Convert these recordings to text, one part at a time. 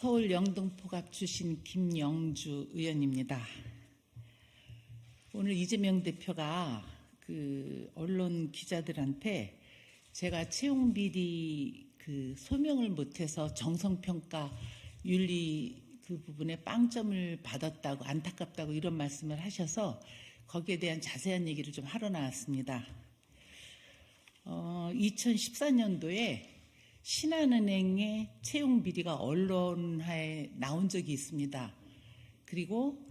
서울 영등포갑 출신 김영주 의원입니다. 오늘 이재명 대표가 그 언론 기자들한테 제가 채용 비리 그 소명을 못해서 정성평가 윤리 그 부분에 빵점을 받았다고 안타깝다고 이런 말씀을 하셔서 거기에 대한 자세한 얘기를 좀 하러 나왔습니다. 어, 2014년도에 신한은행의 채용 비리가 언론화에 나온 적이 있습니다. 그리고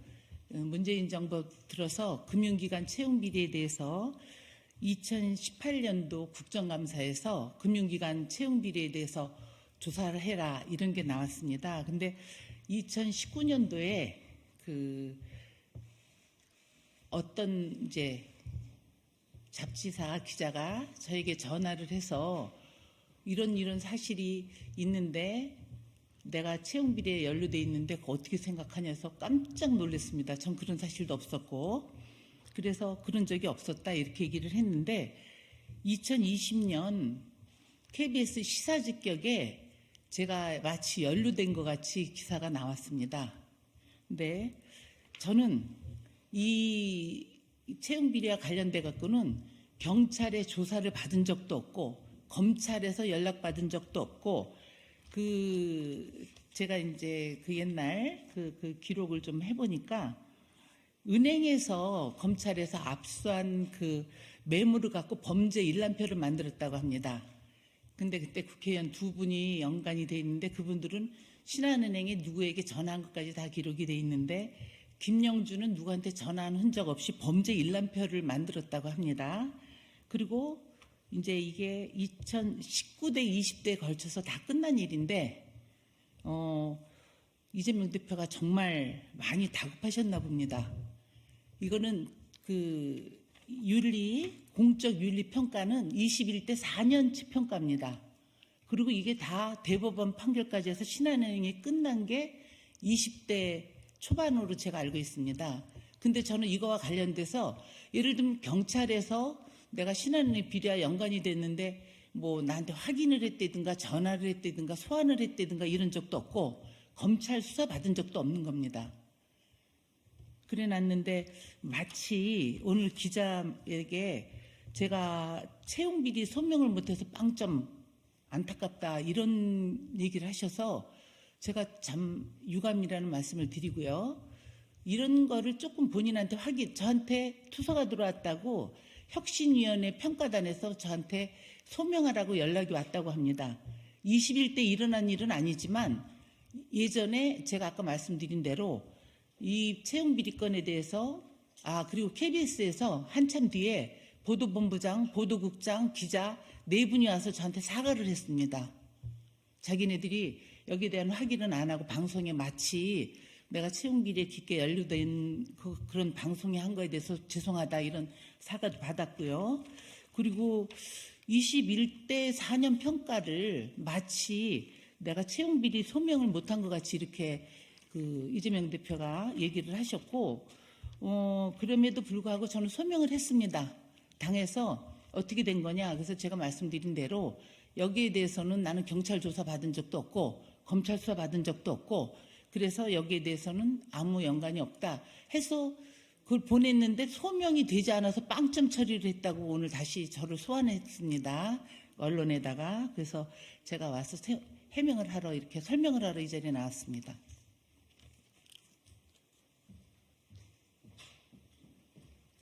어, 문재인 정부 들어서 금융기관 채용 비리에 대해서 2018년도 국정감사에서 금융기관 채용 비리에 대해서 조사를 해라 이런 게 나왔습니다. 근데 2019년도에 그 어떤 이제 잡지사 기자가 저에게 전화를 해서 이런 이런 사실이 있는데 내가 채용 비리에 연루돼 있는데 어떻게 생각하냐서 깜짝 놀랐습니다. 전 그런 사실도 없었고 그래서 그런 적이 없었다 이렇게 얘기를 했는데 2020년 KBS 시사 직격에 제가 마치 연루된 것 같이 기사가 나왔습니다. 근데 저는 이 채용 비리와 관련돼 갖고는 경찰의 조사를 받은 적도 없고 검찰에서 연락 받은 적도 없고 그 제가 이제 그 옛날 그, 그 기록을 좀 해보니까 은행에서 검찰에서 압수한 그 매물을 갖고 범죄 일람표를 만들었다고 합니다. 근데 그때 국회의원 두 분이 연관이 돼 있는데 그분들은 신한은행에 누구에게 전화한 것까지 다 기록이 돼 있는데 김영주는 누구한테 전화한 흔적 없이 범죄 일람표를 만들었다고 합니다. 그리고 이제 이게 2019대 20대에 걸쳐서 다 끝난 일인데 어 이재명 대표가 정말 많이 다급하셨나 봅니다. 이거는 그 윤리 공적 윤리 평가는 21대 4년치 평가입니다. 그리고 이게 다 대법원 판결까지 해서 신한은행이 끝난 게 20대 초반으로 제가 알고 있습니다. 근데 저는 이거와 관련돼서 예를 들면 경찰에서 내가 신한은행 비리와 연관이 됐는데 뭐 나한테 확인을 했다든가 전화를 했다든가 소환을 했다든가 이런 적도 없고 검찰 수사 받은 적도 없는 겁니다. 그래 놨는데 마치 오늘 기자에게 제가 채용 비리 소명을 못해서 빵점 안타깝다 이런 얘기를 하셔서 제가 참 유감이라는 말씀을 드리고요. 이런 거를 조금 본인한테 확인, 저한테 투서가 들어왔다고 혁신위원회 평가단에서 저한테 소명하라고 연락이 왔다고 합니다. 21대 일어난 일은 아니지만 예전에 제가 아까 말씀드린 대로 이 채용 비리 건에 대해서 아 그리고 KBS에서 한참 뒤에 보도본부장, 보도국장, 기자 네 분이 와서 저한테 사과를 했습니다. 자기네들이 여기에 대한 확인은 안 하고 방송에 마치 내가 채용 비리에 깊게 연루된 그, 그런 방송에 한 거에 대해서 죄송하다 이런 사과도 받았고요. 그리고 21대 4년 평가를 마치 내가 채용 비리 소명을 못한 것 같이 이렇게 그 이재명 대표가 얘기를 하셨고 어 그럼에도 불구하고 저는 소명을 했습니다. 당에서 어떻게 된 거냐? 그래서 제가 말씀드린 대로 여기에 대해서는 나는 경찰 조사 받은 적도 없고 검찰 수사 받은 적도 없고 그래서 여기에 대해서는 아무 연관이 없다 해서 그걸 보냈는데 소명이 되지 않아서 빵점 처리를 했다고 오늘 다시 저를 소환했습니다. 언론에다가 그래서 제가 와서 해명을 하러 이렇게 설명을 하러 이 자리에 나왔습니다.